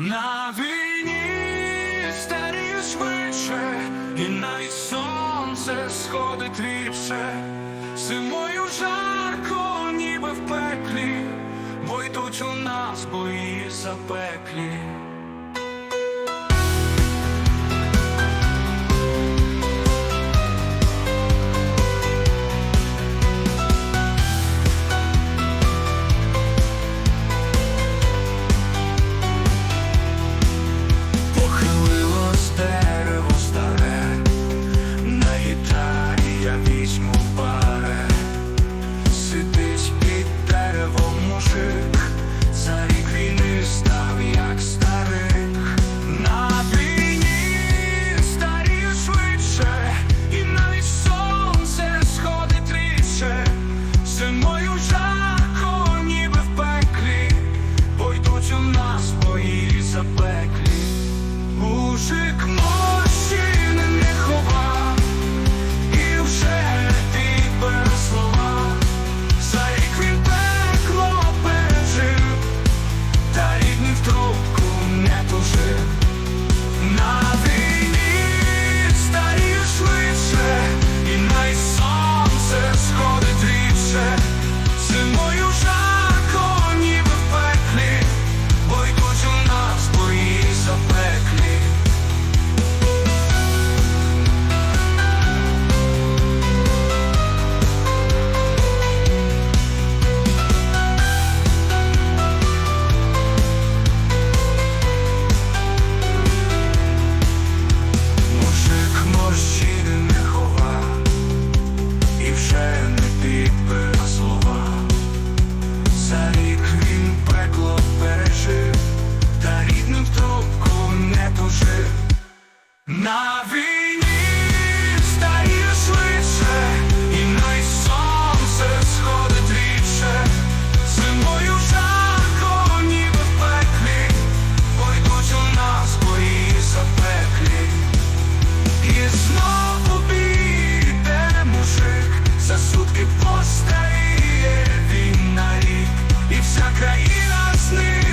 На війні старі швидше, і навіть сонце сходить ліпше, зимою жарко, ніби в пеклі, бо йдуть у нас бої запеклі. на війні стає швидше, і най сонце сходить рідше, зимою жарко, ніби в пеклі, пойдуть у нас бої запеклі. І знову піде мужик, за сутки постає він на рік, і вся країна з ним.